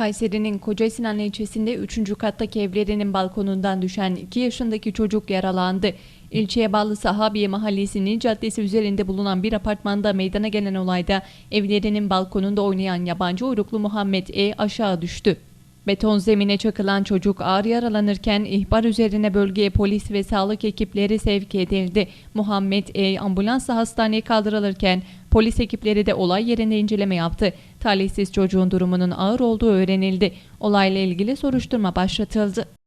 Kayseri'nin Kocasinan ilçesinde 3. kattaki evlerinin balkonundan düşen 2 yaşındaki çocuk yaralandı. İlçeye bağlı Sahabiye Mahallesi'nin caddesi üzerinde bulunan bir apartmanda meydana gelen olayda evlerinin balkonunda oynayan yabancı uyruklu Muhammed E aşağı düştü. Beton zemine çakılan çocuk ağır yaralanırken ihbar üzerine bölgeye polis ve sağlık ekipleri sevk edildi. Muhammed E ambulansla hastaneye kaldırılırken polis ekipleri de olay yerinde inceleme yaptı. Talihsiz çocuğun durumunun ağır olduğu öğrenildi. Olayla ilgili soruşturma başlatıldı.